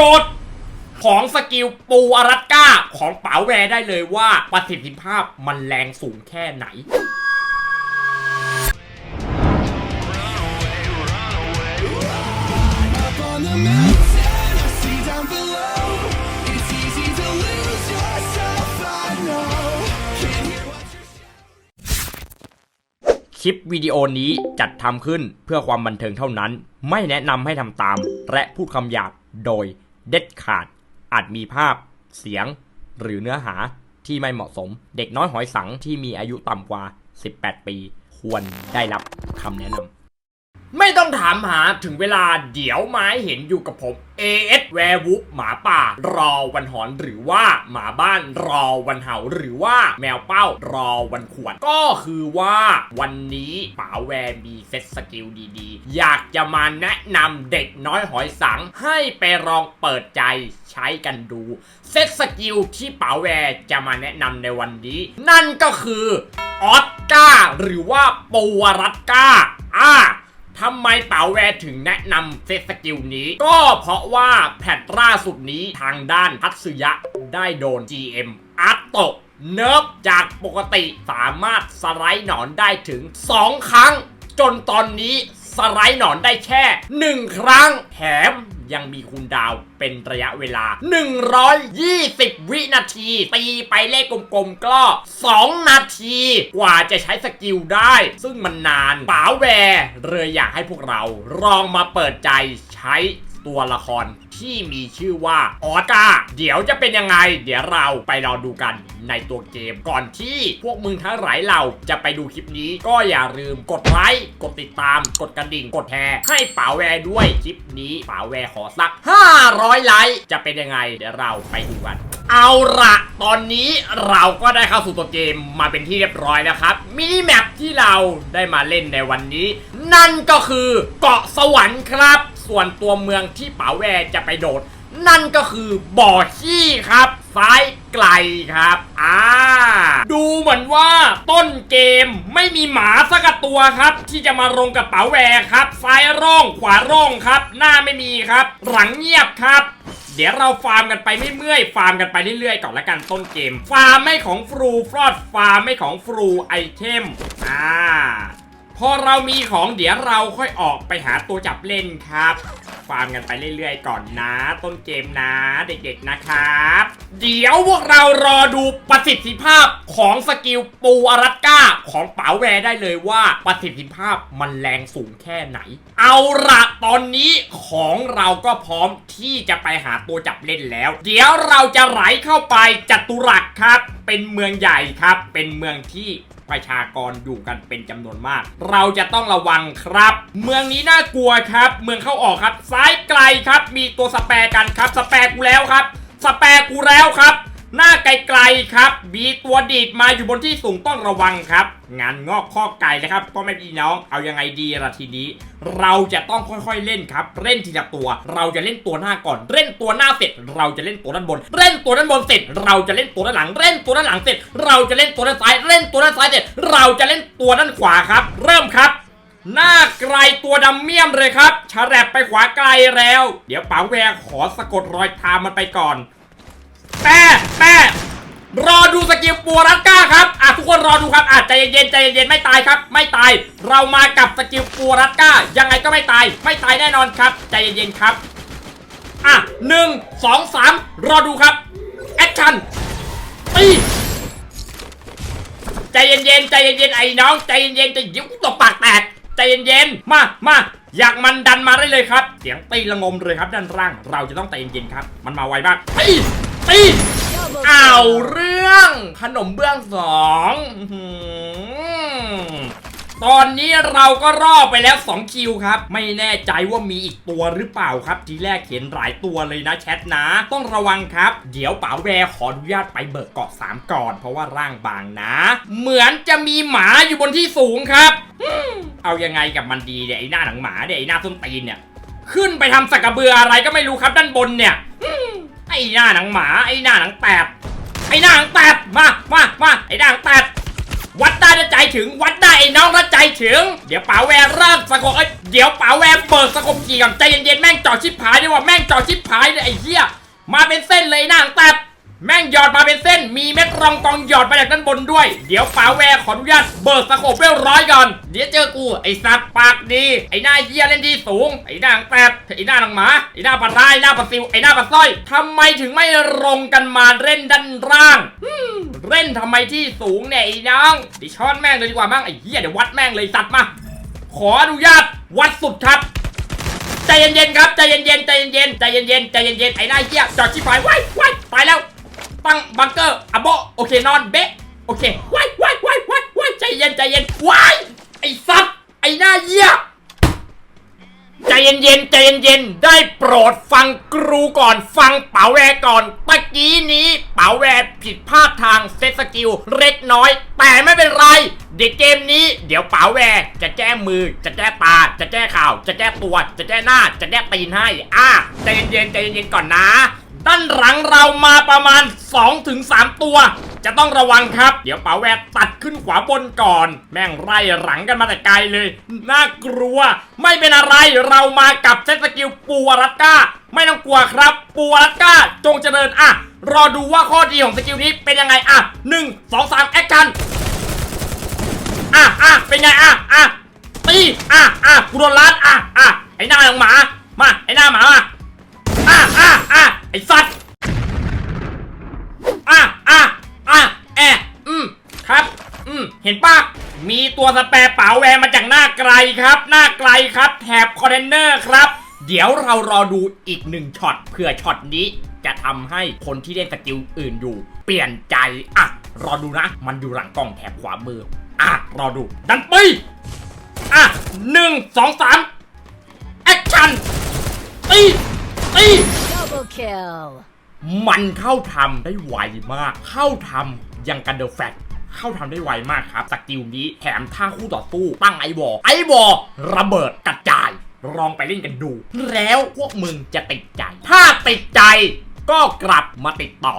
รดของสกิลปูอารัตก้าของป๋าแวร์ได้เลยว่าประสิทธิภาพมันแรงสูงแค่ไหนคลิปวิดีโอนี้จัดทำขึ้นเพื่อความบันเทิงเท่านั้น ไม่แนะนำให้ทำตาม และพูดคำหยาบโดย เด็ดขาดอาจมีภาพเสียงหรือเนื้อหาที่ไม่เหมาะสม เด็กน้อยหอยสังที่มีอายุต่ำกว่า 18 ปี ควรได้รับคำแนะนำไม่ต้องถามหาถึงเวลาเดี๋ยวไม้เห็นอยู่กับผม AS แวร์วูฟหมาป่ารอวันหอนหรือว่าหมาบ้านรอวันเห่าหรือว่าแมวเป้ารอวันขวดก็คือว่าวันนี้ป๋าแวร์มีเซตสกิลดีๆ อยากจะมาแนะนำเด็กน้อยหอยสัง ให้ไปลองเปิดใจใช้กันดูเซตสกิลที่ป๋าแวร์จะมาแนะนำในวันนี้ นั่นก็คือออสการ์หรือว่าปูวรัตกาอ่า ทำไมเป๋าแวร์ถึงแนะนำเซตสกิลนี้ ก็เพราะว่าแพทล่าสุดนี้ทางด้านทัตสึยะได้โดน GM อัตโตกเนิร์ฟจากปกติสามารถสไลด์หนอนได้ถึง 2 ครั้ง จนตอนนี้ ไลด์หนอนได้แค่ 1 ครั้งแถมยังมีคูณดาวเป็นระยะเวลา 120 วินาที ตีไปเลขกลมๆก็ 2 นาที กว่าจะใช้สกิลได้ ซึ่งมันนานป๋าแวร์เลยอยากให้พวกเราลองมาเปิดใจใช้ตัวละคร ที่มีชื่อว่าออสกาเดี๋ยวจะเป็นยังไง เดี๋ยวเราไปรอดูกันในตัวเกมก่อนที่พวกมึงทั้งหลายเราจะไปดูคลิปนี้ ก็อย่าลืมกดไลค์กดติดตาม กดกระดิ่ง กดแชร์ให้ป๋าแวร์ด้วยคลิปนี้ป๋าแวร์ขอสัก 500 ไลค์จะเป็นยังไง เดี๋ยวเราไปดูกันเอาละตอนนี้เราก็ได้เข้าสู่ตัวเกมมาเป็นที่เรียบร้อยแล้วครับมินิแมปที่เราได้มาเล่นในวันนี้ นั่นก็คือเกาะสวรรค์ครับ ส่วนตัวเมืองที่ป๋าแวร์จะไปโดด นั่นก็คือบ่อขี้ครับซ้ายไกลครับ อ่า ดูเหมือนว่าต้นเกมไม่มีหมาสักตัวครับ ที่จะมาลงกับป๋าแวร์ครับ ซ้ายร่องขวาร่องครับ หน้าไม่มีครับ หลังเงียบครับเดี๋ยวเราฟาร์มกันไปไม่เมื่อยฟาร์มกันไปเรื่อยๆ ก่อนละกันต้นเกม ฟาร์มไม่ของฟรูฟรอด ฟาร์มไม่ของฟรูไอเทม อ่า พอเรามีของเดี๋ยวเราค่อยออกไปหาตัวจับเล่นครับฟาร์มกันไปเรื่อยๆ ก่อนนะ ต้นเกมนะ เด็กๆนะครับ เดี๋ยวพวกเรารอดูประสิทธิภาพของสกิลปูอารัตก้าของป๋าแวร์ได้เลยว่าประสิทธิภาพมันแรงสูงแค่ไหน เอาละตอนนี้ของเราก็พร้อมที่จะไปหาตัวจับเล่นแล้ว เดี๋ยวเราจะไหลเข้าไปจัตุรัสครับ เป็นเมืองใหญ่ครับ เป็นเมืองที่ ประชากรอยู่กันเป็นจำนวนมาก เราจะต้องระวังครับ เมืองนี้น่ากลัวครับ เมืองเข้าออกครับ ซ้ายไกลครับ มีตัวสแปรกันครับ สแปรกูแล้วครับ สแปรกูแล้วครับ หน้าไกลๆครับ มีตัวดีดมาอยู่บนที่สูงต้องระวังครับ งานงอกข้อไก่เลยครับพ่อแม่พี่น้องเอายังไงดีล่ะทีนี้ เราจะต้องค่อยๆเล่นครับ เล่นทีละตัว เราจะเล่นตัวหน้าก่อน เล่นตัวหน้าเสร็จ เราจะเล่นตัวด้านบน เล่นตัวด้านบนเสร็จ เราจะเล่นตัวด้านหลัง เล่นตัวด้านหลังเสร็จ เราจะเล่นตัวด้านซ้าย เล่นตัวด้านซ้ายเสร็จ เราจะเล่นตัวด้านขวาครับ เริ่มครับหน้าไกลตัวดำเมี่ยมเลยครับฉลับไปขวาไกลแล้ว เดี๋ยวป๋าแวร์ขอสะกดรอยเทางมันไปก่อน แป้แป้รอดูสกิลปัวรัตก้าครับอะทุกคนรอดูครับอะใจเย็นใจเย็นไม่ตายครับ ไม่ตาย เรามากับสกิลปัวรัตก้า ยังไงก็ไม่ตาย ไม่ตายแน่นอนครับ ใจเย็นๆครับ อะหนึ่งสองสามรอดูครับแอคชั่นตีใจเย็นๆใจเย็นๆไอ้น้องใจเย็นๆจะยิ้วตบปากแตกใจเย็นๆมามาอยากมันดันมาได้เลยครับ เสียงตีละงมเลยครับด้านล่าง เราจะต้องใจเย็นๆครับ มันมาไวมากตี ตีเอาเรื่องขนมเบื้องสองตอนนี้เราก็รอบไปแล้ว 2 คิวครับ ไม่แน่ใจว่ามีอีกตัวหรือเปล่าครับ ทีแรกเห็นหลายตัวเลยนะแชทนะ ต้องระวังครับ เดี๋ยวป๋าแวร์ขออนุญาตไปเบิกเกาะ3ก่อน เพราะว่าร่างบางนะ เหมือนจะมีหมาอยู่บนที่สูงครับ เอายังไงกับมันดีเนี่ยไอ้หน้าหนังหมาเนี่ยไอ้หน้าส้นตีนเนี่ย ขึ้นไปทำสักกระเบืออะไรก็ไม่รู้ครับด้านบนเนี่ยไอ้หน้าหนังหมาไอ้หน้าหนังแปดไอ้หน้าหนังแปดมามามาไอ้หน้าหนังแปดวัดได้ใจถึงวัดได้ไอ้น้องละใจถึง เดี๋ยวป๋าแวร์เริ่มสะกดเอ้ยเดี๋ยวป๋าแวร์เปิดสะกดกี่กับใจเย็นๆแม่งจ่อชิบหายดีกว่าแม่งจ่อชิบหายเลยไอ้เหี้ยมาเป็นเส้นเลยหนางแตบ แม่งหยอดมาเป็นเส้น มีเม็ดรองกองหยอดมาจากด้านบนด้วย เดี๋ยวป๋าแวร์ขออนุญาตเบิกสะกดเรียบร้อยก่อน เดี๋ยวเจอกูไอ้สัตว์ปากดี ไอ้หน้าเหี้ยเล่นที่สูง ไอ้นางแตบไอ้หน้าหนังหมา ไอ้หน้าปลาร้ายไอ้หน้าปลาซิว ไอ้หน้าปลาสร้อยทำไมถึงไม่ลงกันมาเล่นด้านล่างเล่นทำไมที่สูงเนี่ยไอ้น้องดิช้อนแม่งเลยดีกว่ามั่งไอ้เหี้ยเดี๋ยววัดแม่งเลยสัตว์มา ขออนุญาตวัดสุดครับใจเย็นๆครับใจเย็นๆใจเย็นๆใจเย็นๆใจเย็นๆไอ้หน้าเหี้ยจอดชิบหายไว้ไว้ตายแล้ว ตั้งบังเกอร์อะโบโอเคนอนเบะโอเคว้ไว้ไว้ไว้ไว้ใจเย็นใจเย็นไว้ไอ้สัตว์ไอ้หน้าเหี้ยใจเย็นๆใจเย็นๆได้โปรดฟังกรูก่อนฟังเป๋าแวก่อนตะกี้นี้เป๋าแวผิดพลาดทางเซตสกิลเล็กน้อย แต่ไม่เป็นไร เดี๋ยวเกมนี้เดี๋ยวเป๋าแวจะแก้มือ จะแก้ตา จะแก้ข่าว จะแก้ตัว จะแก้หน้า จะแก้ตีนให้ อะใจเย็นๆใจเย็นๆก่อนนะ ด้านหลังเรามาประมาณ 2-3 ตัว จะต้องระวังครับ เดี๋ยวป๋าแวร์ตัดขึ้นขวาบนก่อน แม่งไล่หลังกันมาแต่ไกลเลย น่ากลัว ไม่เป็นอะไรเรามากับเซตสกิลปูวรัตก้า ไม่ต้องกลัวครับ ปูวรัตก้าจงเจริญอะ รอดูว่าข้อดีของสกิลนี้เป็นยังไงอะหนึ่งสองสามแอคชั่นอะอะเป็นไงอะอะตีอะอะกูโดนล้านอะอะไอ้หน้าของหมามาไอ้หน้าหมามา อะอะไอ้สัตว์อะอะอะแอะอืมครับ อืมเห็นปะมีตัวสแปรเป๋าแวร์มาจากหน้าไกลครับ หน้าไกลครับแถบคอนเทนเนอร์ครับ เดี๋ยวเรารอดูอีกหนึ่งช็อตเพื่อช็อตนี้ จะทำให้คนที่เล่นสกิลอื่นอยู่ เปลี่ยนใจอะรอดูนะ มันอยู่หลังกล้องแถบขวามืออะรอดู ดันปีอะหนึ่งสองสามแอคชั่นตีตี Double kill. มันเข้าทำได้ไวมาก เข้าทำยังกันเดอร์แฟกเข้าทำได้ไวมากครับ สกิลนี้แถมท่าคู่ต่อสู้ตั้งไอวอไอวอระเบิดกระจาย ลองไปเล่นกันดู แล้วพวกมึงจะติดใจ ถ้าติดใจก็กลับมาติดต่อ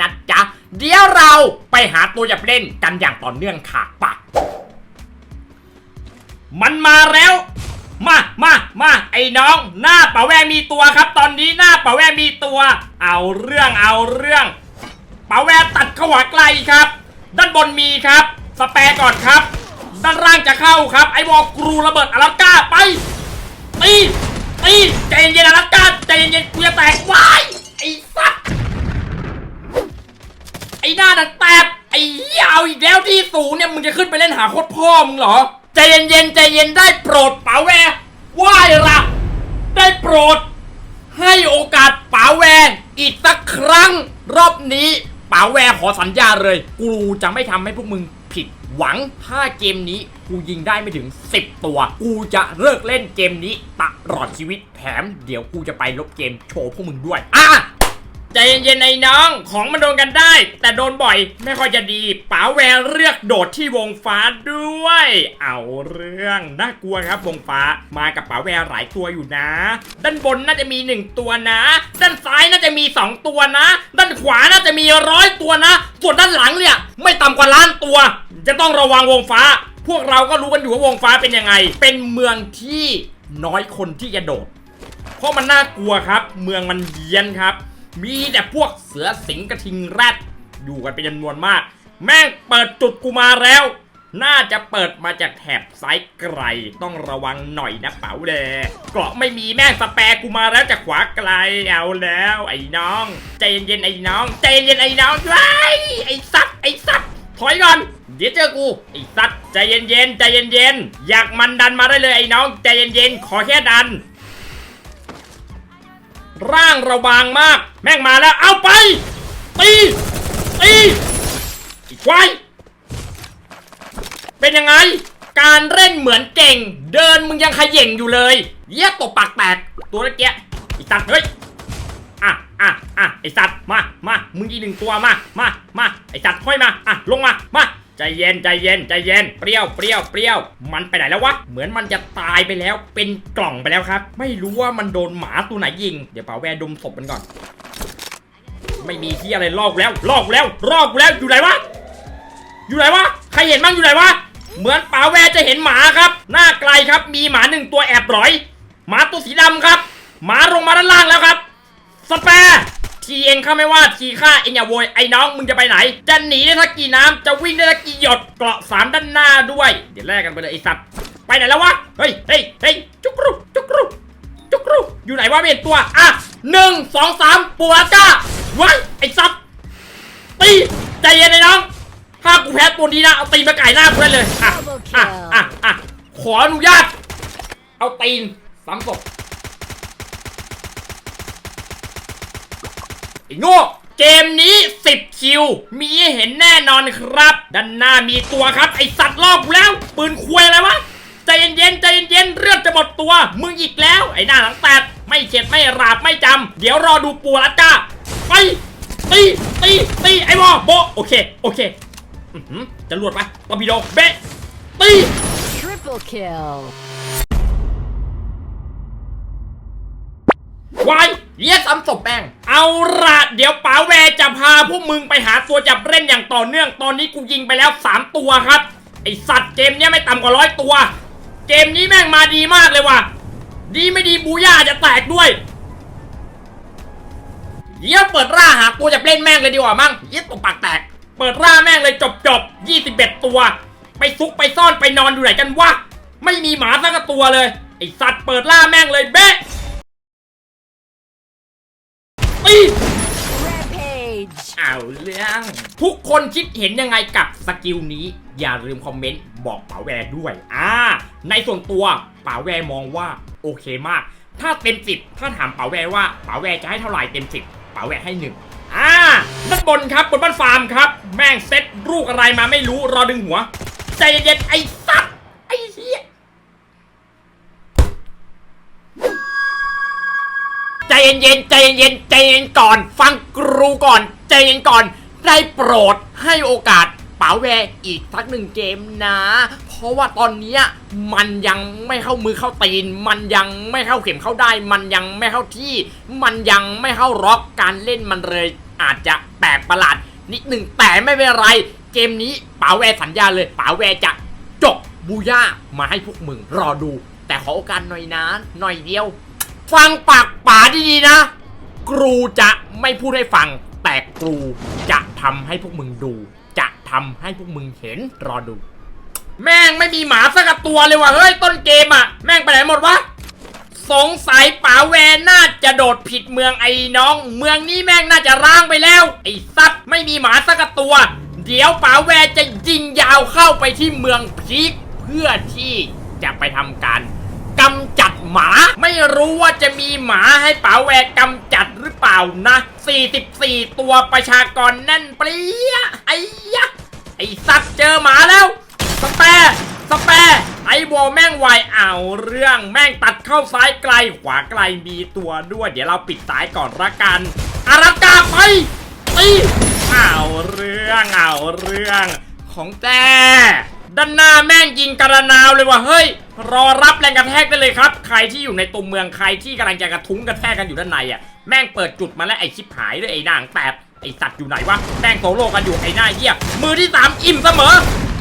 นะจ๊ะ เดี๋ยวเราไปหาตัวจับเล่นกันอย่างต่อเนื่องค่ะปะมันมาแล้ว มามามาไอ้น้อง หน้าป่าแวมีตัวครับ ตอนนี้หน้าป่าแวมีตัว เอาเรื่องเอาเรื่องป่าแวตัดเข้าหัวไกลครับ ด้านบนมีครับ สแปรก่อนครับ ด้านล่างจะเข้าครับ ไอ้บอกกรูระเบิดอลาก้าไปตีตีใจเย็นอลาก้าใจเย็นกูจะแตกวายไอ้สัสไอ้หน้าดันแตบไอ้เหี้ยเอาอีกแล้วที่สูงเนี่ยมึงจะขึ้นไปเล่นหาโคตรพ่อมึงเหรอ ใจเย็นๆใจเย็นได้โปรดป๋าแวร์ไหว้ละได้โปรด ให้โอกาสป๋าแวร์อีกสักครั้ง รอบนี้ป๋าแวร์ขอสัญญาเลย กูจะไม่ทำให้พวกมึงผิดหวังถ้าเกมนี้กูยิงได้ไม่ถึง 10 ตัว กูจะเลิกเล่นเกมนี้ตลอดชีวิตแถมเดี๋ยวกูจะไปลบเกมโชว์พวกมึงด้วยอะ ใจเย็นๆไอ้น้องของมันโดนกันได้ แต่โดนบ่อยไม่ค่อยจะดีป๋าแวร์เลือกโดดที่วงฟ้าด้วย เอาเรื่องน่ากลัวครับวงฟ้ามากับป๋าแวร์หลายตัวอยู่นะ ด้านบนน่าจะมีหนึ่งตัวนะ ด้านซ้ายน่าจะมีสองตัวนะ ด้านขวาน่าจะมีร้อยตัวนะ ส่วนด้านหลังเนี่ยไม่ต่ำกว่าล้านตัว จะต้องระวังวงฟ้า พวกเราก็รู้กันอยู่ว่าวงฟ้าเป็นยังไง เป็นเมืองที่น้อยคนที่จะโดด เพราะมันน่ากลัวครับ เมืองมันเยียนครับ มีแต่พวกเสือสิงกระทิงแรดอยู่กันเป็นจำนวนมาก แม่งเปิดจุดกูมาแล้ว น่าจะเปิดมาจากแถบซ้ายไกล ต้องระวังหน่อยนะเป๋าแดเกราะไม่มีแม่งสแปรกูมาแล้วจากขวาไกลเอาแล้ว ไอ้น้อง ใจเย็นๆไอ้น้อง ใจเย็นๆไอ้น้องไว้ไอ้สัตว์ไอ้สัตว์ถอยก่อน เดี๋ยวเจอกูไอ้สัตว์ใจเย็นๆใจเย็นๆอยากมันดันมาได้เลยไอ้น้อง ใจเย็นๆขอแค่ดัน ร่างเราบางมาก แม่งมาแล้ว เอาไป ตี ตีอีกไวเป็นยังไง การเล่นเหมือนเก่ง เดินมึงยังขย่งอยู่เลย เยี่ยตบปากแตก ตัวเล็กแกะอีสัตว์เฮ้ย อะอะอะไอสัตว์ มา มา มึงอีหนึ่งตัว มา มา มา ไอสัตว์ห้อยมา อะ ลงมา มา ใจเย็นใจเย็นใจเย็นเปรี้ยวเปรี้ยวเปรี้ยวมันไปไหนแล้ววะเหมือนมันจะตายไปแล้ว เป็นกล่องไปแล้วครับ ไม่รู้ว่ามันโดนหมาตัวไหนยิง เดี๋ยวป่าแวร์ดมศพมันก่อน ไม่มีที่อะไรลอกแล้ว ลอกแล้ว ลอกแล้วอยู่ไหนวะอยู่ไหนวะใครเห็นบ้างอยู่ไหนวะเหมือนป๋าแวจะเห็นหมาครับ หน้าไกลครับ มีหมาหนึ่งตัวแอบหลอย หมาตัวสีดำครับ หมาลงมาด้านล่างแล้วครับสแปร์ ทีเองข้าไม่ว่าทีข้าเองอย่าโวยไอ้น้องมึงจะไปไหน จะหนีได้ทักกี่น้ำจะวิ่งได้ทักกี่หยดเกราะสามด้านหน้าด้วย เดี๋ยวแลกกันไปเลยไอ้สัตว์ไปไหนแล้ววะเฮ้ยเฮ้ยเฮ้ยจุกรุจุกรุจุกรุอยู่ไหนวะไม่เห็นตัวอะหนึ่งสองสามปูรัจ้าไว้ไอ้สัตว์ตีใจเย็นไอ้น้องถ้ากูแพ้ตัวนี้นะเอาตีนมาไก่หน้ากูได้เลยอะอะอะอะขออนุญาต เอาตีนสามศพ ไอ้โง่เกมนี้ 10 คิว มีให้เห็นแน่นอนครับ ด้านหน้ามีตัวครับ ไอสัตว์ลอกกูแล้ว ปืนควยอะไรวะ ใจเย็นๆ ใจเย็นๆ เลือดจะหมดตัว มึงอีกแล้ว ไอ้หน้าหลังแตดไม่เข็ดไม่หราบไม่จำ เดี๋ยวรอดูปูรัตจ้า ไป ตี ตี ตี ไอ้วอโบะโอเค โอเคอื้อหือจะลวดไปตอร์ปิโดเบะตี Triple kill. วาย เลียซ้ำศพแป้งเอาละเดี๋ยวป๋าแวร์จะพาพวกมึงไปหาตัวจับเล่นอย่างต่อเนื่อง ตอนนี้กูยิงไปแล้ว 3 ตัวครับ ไอสัตว์เกมเนี้ยไม่ต่ำกว่าร้อยตัว เกมนี้แม่งมาดีมากเลยว่ะ ดีไม่ดีบูย่าจะแตกด้วยเดี๋ยเปิดร่าหาตัวจับเล่นแม่งเลยดีกว่ามั้งเยี่ยตบปากแตก เปิดร่าแม่งเลยจบจบ21ตัว ไปซุกไปซ่อนไปนอนอยู่ไหนกันวะ ไม่มีหมาสักตัวเลย ไอสัตว์เปิดล่าแม่งเลยเบ๊ะ ตี Rampage. เอาเรื่อง ทุกคนคิดเห็นยังไงกับสกิลนี้ อย่าลืมคอมเมนต์บอกป๋าแวร์ด้วย อ่า ในส่วนตัวป๋าแวร์มองว่าโอเคมาก ถ้าเต็มสิบถ้าถามป๋าแวร์ว่าป๋าแวร์จะให้เท่าไหร่เต็มสิบป๋าแวร์ให้หนึ่งอ่าด้านบนครับบนบ้านฟาร์มครับ แม่งเซ็ตลูกอะไรมาไม่รู้รอดึงหัว ใจเย็นๆไอ้ เย็นใจเย็นใจเย็นก่อน ฟังกรูก่อน ใจเย็นก่อน ได้โปรดให้โอกาสป๋าแวร์อีกสักหนึ่งเกมนะ เพราะว่าตอนนี้มันยังไม่เข้ามือเข้าตีน มันยังไม่เข้าเข็มเข้าได้ มันยังไม่เข้าที่ มันยังไม่เข้าร็อกการเล่นมันเลย อาจจะแปลกประหลาดนิดหนึ่งแต่ไม่เป็นไร เกมนี้ป๋าแวร์สัญญาเลยป๋าแวร์จะจบบูย่ามาให้พวกมึงรอดู แต่ขอโอกาสหน่อยนะหน่อยเดียว ฟังปากป๋าดีๆนะ ครูจะไม่พูดให้ฟัง แต่ครูจะทำให้พวกมึงดู จะทำให้พวกมึงเห็นรอดู แม่งไม่มีหมาสักตัวเลยว่ะเฮ้ยต้นเกมอะ แม่งไปไหนหมดวะสงสัยป๋าแวนน่าจะโดดผิดเมืองไอ้น้อง เมืองนี้แม่งน่าจะร้างไปแล้ว ไอ้ซับไม่มีหมาสักตัว เดี๋ยวป๋าแวนจะยิงยาวเข้าไปที่เมืองพีคเพื่อที่จะไปทำการ กำจัดหมา ไม่รู้ว่าจะมีหมาให้ป๋าแวร์กำจัดหรือเปล่านะ 44 ตัวประชากรแน่นเปรี้ยไอ้ยะไอ้สัตว์เจอหมาแล้วสแปร์สแปร์ไอ้วอลแม่งไวเอาเรื่องแม่งตัดเข้าซ้ายไกลขวาไกลมีตัวด้วย เดี๋ยวเราปิดซ้ายก่อนละกัน อารักาไปตีเอาเรื่องเอาเรื่องของแจ้ด้านหน้าแม่งยิงกระนาวเลยว่ะเฮ้ย รอรับแรงกระแทกได้เลยครับ ใครที่อยู่ในตัวเมืองใครที่กำลังจะกระทุ้งกระแทกกันอยู่ด้านในอะแม่งเปิดจุดมาแล้วไอ้ชิบหายด้วยไอ้นางแตบไอ้สัตว์อยู่ไหนวะแม่งโซโล่กันอยู่ไอ้หน้าเหี้ยมือที่สามอิ่มเสมอ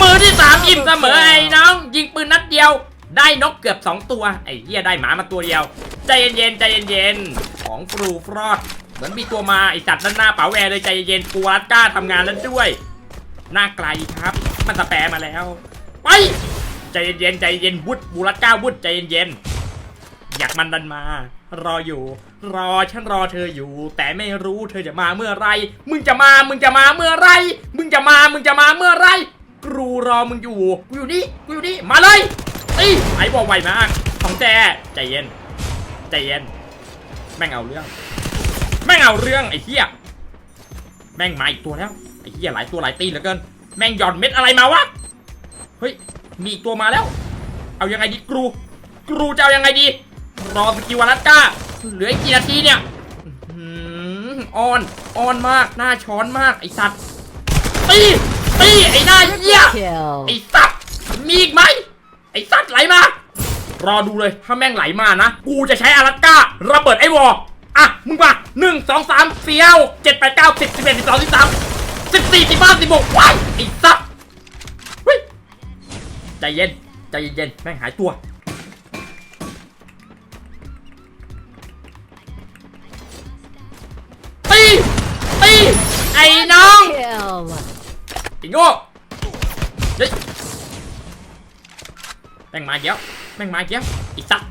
มือที่สามอิ่มเสมอไอ้น้อง ยิงปืนนัดเดียว ได้นกเกือบ2ตัวไอ้เหี้ยได้หมามาตัวเดียวใจเย็นๆใจเย็นๆของฟรูฟรอดเหมือนมีตัวมาไอ้สัตว์ด้านหน้าเป๋าแวร์เลยใจเย็นๆปูรัดกล้าทำงานแล้วด้วยหน้าไกลครับ มันสแปรมาแล้ว ไป ใจเย็นใจเย็นวุดบูรัดก้าวุดใจเย็นๆอยากมันดันมา รออยู่ รอฉันรอเธออยู่ แต่ไม่รู้เธอจะมาเมื่อไร มึงจะมา มึงจะมาเมื่อไร มึงจะมา มึงจะมาเมื่อไรกรูรอมึงอยู่ กูอยู่นี่ กูอยู่นี่ มาเลยตีไอ้บอกไวมาก ของแจใจเย็น ใจเย็น แม่งเอาเรื่อง แม่งเอาเรื่องไอ้เหี้ย แม่งมาอีกตัวแล้ว ไอ้เหี้ยหลายตัวหลายตีเหลือเกิน แม่งหย่อนเม็ดอะไรมาวะ เฮ้ย มีอีกตัวมาแล้ว เอายังไงดีกรู กรูจะเอายังไงดี รอสกิลวารัสก้าเหลืออีกกี่นาทีเนี่ยอื้อหือออนออนมาก หน้าช้อนมาก ไอสัตว์ ตี ตี ไอหน้าเหี้ย Kill. ไอสัตว์ มีอีกไหม ไอสัตว์ไหลมา รอดูเลย ถ้าแม่งไหลมานะ กูจะใช้อารัสก้าระเบิดไอวอลอะ มึงมาหนึ่งสองสามสี่ห้าหกเจ็ดแปดเก้าสิบสิบเอ็ดสิบสองสิบสามสิบสี่สิบห้าสิบหกว้ายไอสัตว์ ใจเย็น ใจเย็นแม่งหายตัว ตี ตี ไอ้น้อง Kill. ไอ้โง่เฮ้ยแม่งมาอีกแล้วแม่งมาอีกแล้วอีกสัตว์